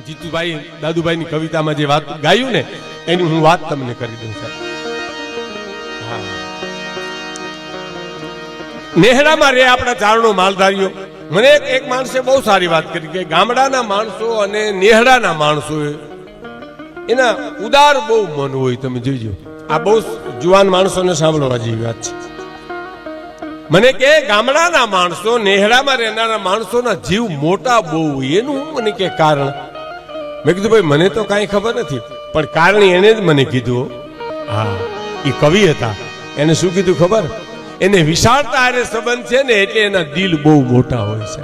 જીતુભાઈ, દાદુભાઈની કવિતામાં જે વાત ગાયું ને, એની હું વાત તમને કરી દઉં સાહેબ. હા. નેહડામાં રે આપણા ચારણો માલધારીઓ. મને એક માણસે બહુ સારી વાત કરી કે ગામડાના માણસો અને નેહડાના માણસો એના ઉદાર બહુ મન હોય, તમે જોઈજો. આ બહુ જુવાન માણસોને સાંભળવા જેવી વાત છે. મને કે ગામડાના માણસો નેહડામાં રહેનારા માણસોના જીવ મોટા બહુ એનું મને કે કારણ મેં કીધું, ભાઈ, મને તો કાંઈ ખબર નથી. પણ કારણ એને જ મને કીધું, હા એ કવિ હતા. એને શું કીધું ખબર? એને વિશાળતા આરે સંબંધ છે ને, એટલે એના દિલ બહુ મોટા હોય છે.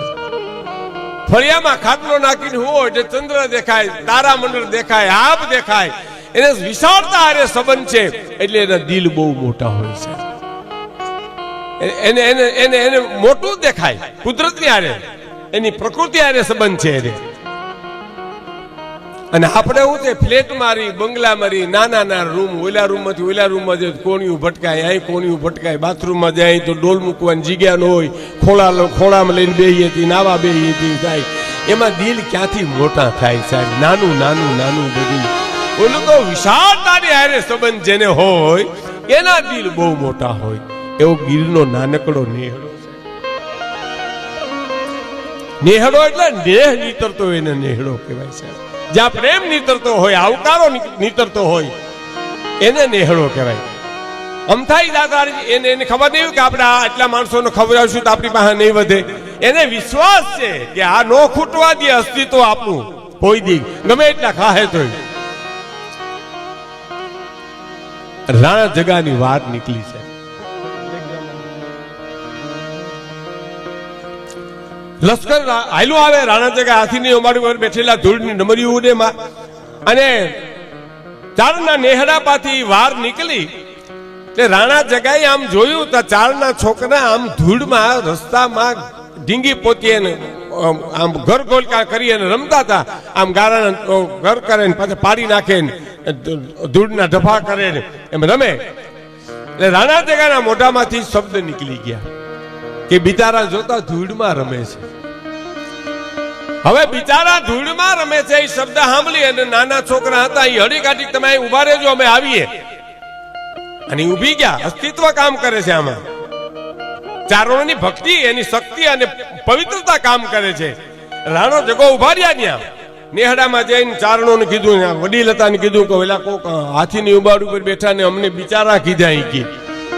ફળિયામાં ખાટલો નાખીને હોય એટલે ચંદ્ર દેખાય તારામંડળ દેખાય, આપ દેખાય. એને વિશાળતા હારે સંબંધ છે, એટલે એના દિલ બહુ મોટા હોય છે. એને એને એને એને મોટું દેખાય, કુદરતની હારે. એની પ્રકૃતિ હારે સંબંધ છે એને. અને આપણે હું તે ફ્લેટ મારી, બંગલા મારી, નાના નાના રૂમ, ઓલા રૂમમાંથી ઓલા રૂમમાં જાય કોણિયું ભટકાય અહીં કોણિયું ભટકાય, બાથરૂમમાં જાય, તો ડોલ મૂકવાની જગ્યા ન હોય, ખોળા ખોળામાં લઈને બેહી હતી, નાવા બેહી હતી થાય એમાં દિલ ક્યાંથી મોટા થાય, સાહેબ? નાનું નાનું નાનું બધું. ઓલું તો વિશાળતાની હારે સંબંધ જેને હોય, એના દિલ બહુ મોટા હોય. એવો ગીરનો નાનકડો નેહડો છે નેહડો એટલે નેહ નીતરતો એને નેહડો કહેવાય છે જ્યાં પ્રેમ નીતરતો હોય, આવકારો નીતરતો હોય, એને નેહળો કહેવાય. અમથાઈ દાદા એને એને ખબર નહીં કે આપણે આ આટલા માણસોને ખવડાવશું તો આપણી પાસે નહીં વધે. એને વિશ્વાસ છે કે આ નો ખૂટવા દે અસ્તિત્વ આપણું કોઈ દી ગમે એટલા ખાહે તો રાણા જગાની વાત નીકળી છે. લશ્કર રા- આવે, રાણા જગા હાથીની અમારી ઉપર બેઠેલા ધૂળની નમરી ઉડે માં. અને ચારના નેહડા પાથી વાર નીકળી. તે રાણા જગાએ આમ જોયું તો ચારના છોકરા આમ ધૂળમાં, રસ્તામાં ઢીંગી પોતી આમ ઘર ગોલકા કરી અને રમતા હતા. આમ ગારાના ઘર કરે ને પાછા પાડી નાખે ને ધૂળના ઢફા કરે ને, એમ રમે. એટલે રાણા જગાના મોઢામાંથી શબ્દ નીકળી ગયા. કે બિચારા જોતા ધૂળમાં રમે છે. હવે બિચારા ધૂળમાં રમે છે, એ શબ્દ સાંભળી અને નાના છોકરા હતા, એ હળી કાઢી તમે અહીં ઊભા રહેજો, અમે આવીએ. અને ઊભી ગયા, અસ્તિત્વ કામ કરે છે આમાં. ચારણોની ભક્તિ, એની શક્તિ અને પવિત્રતા કામ કરે છે. રાણો જગો ઊભા રહ્યા ત્યાં. નેહડામાં જઈને ચારણોને કીધું વડીલ હતા કીધું કે પેલા કોક હાથીની ઉબાડ ઉપર બેઠા ને અમને બિચારા કીધા એ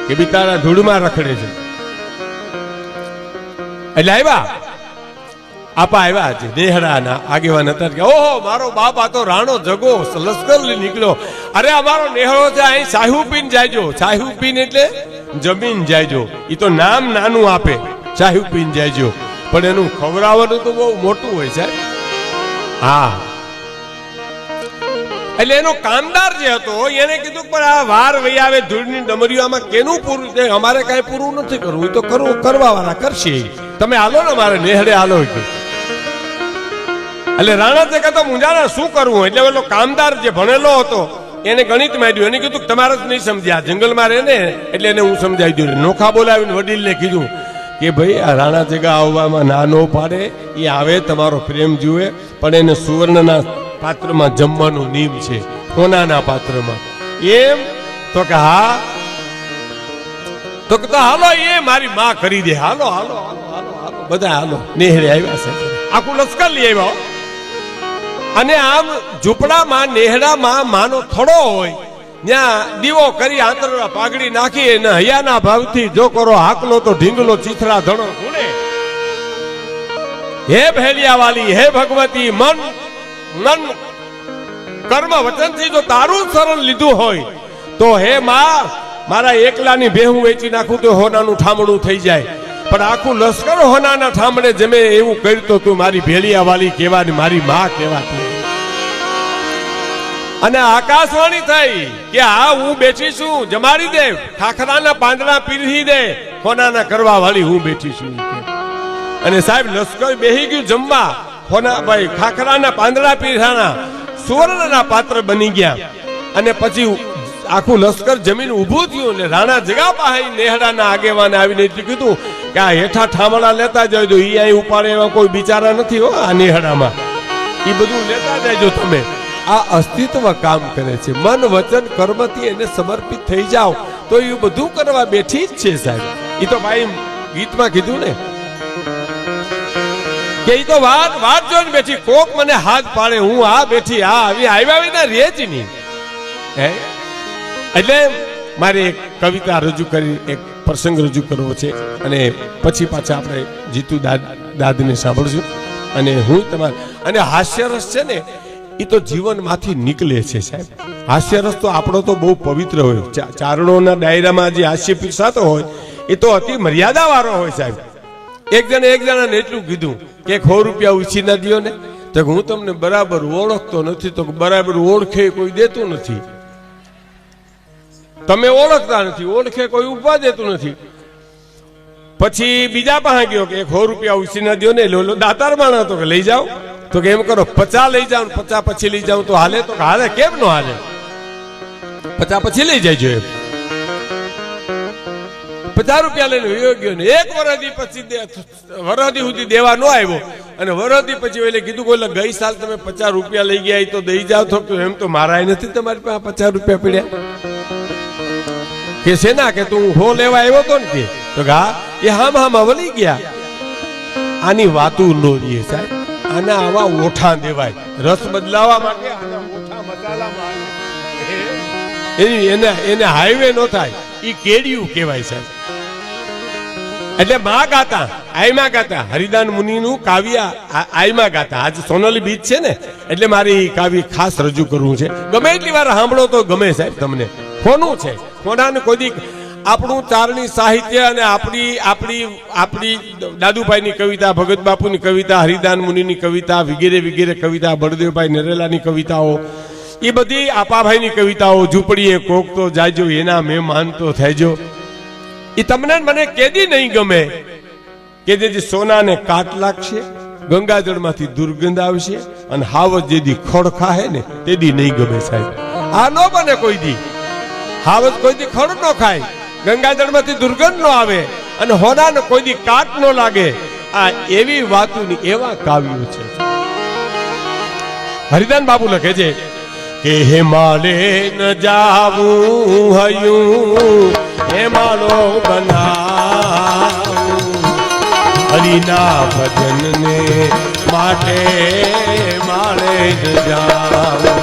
કે બિચારા ધૂળમાં રખડે છે. એટલે આવ્યા આપા આવ્યા છે દેહડાના આગેવાન હતા કે, ઓહો, મારો બાપ આ તો રાણો જગો લશ્કર લઈ નીકળ્યો. અરે અમારો નેહળો છે, અહીં સાહુ પીન જાયજો. સાહુ પીન એટલે જમીન જાયજો. એ તો નામ નાનું આપે. સાહુ પીન જાયજો. પણ એનું ખવડાવવાનું તો બહુ મોટું હોય છે. હા. એટલે એનો કામદાર જે હતો, એને કીધું પણ આ વાર વહી આવે ધૂળની ડમરીઓ આમાં કેનું પૂરું? છે અમારે કાંઈ પૂરું નથી કરવું. એ તો કરવું કરવા વાળા કરશે. તમે હાલો ને મારે નેહડે હાલો એટલે રાણા તે કહેતો મુંજાના શું કરવું એટલે પેલો કામદાર જે ભણેલો હતો, એને ગણિત માંડ્યું. એને કીધું તમારે જ નહીં સમજ્યા. જંગલમાં રહે ને એટલે એને હું સમજાવી દઉં. નોખા બોલાવીને વડીલને કીધું કે, ભાઈ, આ રાણા જગા આવવામાં ના નો પાડે. એ આવે, તમારો પ્રેમ જુએ. પણ એને સુવર્ણના પાત્રમાં જમવાનું નિયમ છે. સોનાના પાત્રમાં. એમ તો કે, હા. તો કે હાલો, એ મારી માં કરી દે. હાલો હાલો. બધા હાલો, નેહરે આવ્યા છે. આખું લશ્કર લઈ આવ્યા અને આમ ઝૂંપડામાં, નેહડામાં માનો થોડો હોય, ત્યાં દીવો કરી આંતરડા પાઘડી નાખી અને હૈયાના ભાવથી જો કરો હાકલો તો ઢીંગલો ચીથરા ધણો ગુણે હે ભેલિયા વાલી હે ભગવતી, મન મન. કર્મ વચનથી જો તારું શરણ લીધું હોય, તો હે માં, મારા એકલાની ભેહું વેચી નાખું તો હોનાનું ઠામણું થઈ જાય. પણ આખું લશ્કર હોનાના ઠામણે જમે એવું કરતો તો, મારી ભેળિયા વાલી કહેવાની, મારી માં કહેવાતી. અને આકાશવાણી થઈ કે આ હું બેઠી છું, જમાડી દે ખાખરાના પાંદડા પીરહી દે, હોનાના કરવા વાળી હું બેઠી છું. અને સાહેબ, લશ્કર બેહી ગયું જમવા હોના ભાઈ ખાખરાના પાંદડા પીરહાના સુવર્ણના પાત્ર બની ગયા. અને પછી આખું લશ્કર જમીન ઊભું થયું એટલે રાણા જગા પાસે નેહડાના આગેવાને આવીને કીધું કે આ હેઠા ઠામણા લેતા જાય એ અહીં ઉપાડે એવા કોઈ બિચારા નથી હો, આ નિહાળામાં એ બધું લેતા જાયજો તમે. આ અસ્તિત્વ કામ કરે છે. મન, વચન, કર્મથી એને સમર્પિત થઈ જાઓ. તો એ બધું કરવા બેઠી જ છે સાહેબ. એ તો ભાઈ ગીતમાં કીધું ને. કે એ તો વાત વાત જોઈને બેઠી. કોક મને હાથ પાડે, હું આ બેઠી, આ આવી આવ્યા વિના રે જ નહીં. હે? એટલે મારે એક કવિતા રજૂ કરી, એક પ્રસંગ રજૂ કરવો છે અને પછી પાછા આપણે જીતુ દાદ, દાદને સાંભળશું. અને હું તમારે, અને હાસ્યરસ છે ને એ તો જીવનમાંથી નીકળે છે સાહેબ. હાસ્યરસ તો આપણો તો બહુ પવિત્ર હોય. ચારણોના ડાયરામાં જે હાસ્ય પીરસાતો હોય, એ તો અતિ મર્યાદા વાળો હોય સાહેબ. એક જણે એક જણાને એટલું કીધું કે સો રૂપિયા ઉછી ના દ્યો ને. તો હું તમને બરાબર ઓળખતો નથી, તો બરાબર ઓળખે કોઈ દેતું નથી. તમે ઓળખતા નથી, ઓળખે કોઈ ઉપવા દેતું નથી. પછી બીજા પાસે ગયો કે એક સો રૂપિયા ઉછીના દો ને, લો દાતાર માણા તો કે લઈ જાઓ. તો કે એમ કરો પચા લઈ જાઓ પચા પછી લઈ જાઓ, તો હાલે તો હાલે, કેમ નો હાલે? પચા પછી લઈ જાય એમ. પચાસ રૂપિયા લઈને વયો ગયો ને, એક વરદી પછી વરદી સુધી દેવા ન આવ્યો. અને વરદી પછી એટલે કીધું કોઈ ગઈ સાલ તમે પચાસ રૂપિયા લઈ ગયા તો દઈ જાઓ, તો એમ તો મારા નથી તમારી પાસે પચાસ રૂપિયા પડ્યા. કે સેના કે તું હો લેવા આવ્યો તો ને કે? તો ગા એ હામ હામ વળી ગયા. આની વાતું નો રહીએ સાહેબ. આના આવા ઓઠા દેવાય. રસ બદલાવા માટે આના ઓઠા મસાલા એની એને એને હાઈવે નો થાય. ઈ કેડિયું કહેવાય સાહેબ. એટલે માં ગાતા આઈમાં ગાતા. હરિદાન મુનિનું કાવ્ય આઈમાં ગાતા. આજ સોનલી બીચ છે ને? એટલે મારી કાવ્ય ખાસ રજૂ કરવું છે. ગમે એટલી વાર સાંભળો તો ગમે સાહેબ તમને. કોનું છે? કોનાને? કોઈ આપણું ચારણી સાહિત્ય અને આપણી આપણી આપણી દાદુભાઈની કવિતા, ભગત બાપુની કવિતા, હરિદાન મુનિની કવિતા, વગેરે વગેરે કવિતા, બળદેવભાઈ નરેલાની કવિતાઓ, એ બધી આપાભાઈની કવિતાઓ, ઝૂંપડીએ કોક તો જાજો, એના મેં માનતો થઈજો એ તમને મને કેદી નહીં ગમે? કે જે સોનાને કાટ લાગશે, ગંગાજળમાંથી દુર્ગંધ આવશે, અને હાવજ જેદી ખડ ખાહે ને, તેદી નહીં ગમે સાહેબ. આ ન બને કોઈ દી. હાવજ કોઈ દી ખડ નો ખાય, ગંગાજળમાંથી દુર્ગંધ નો આવે અને હોનાને કોઈ દી કાટ નો લાગે. આ એવી વાતોની, એવા કાવ્યો છે. હરિદાન બાબુ લખે છે, કે હિમાલે ન જાવું હયું હેમાલો બનાવું. હરિના ભજનને માટે માળે ન જાવું.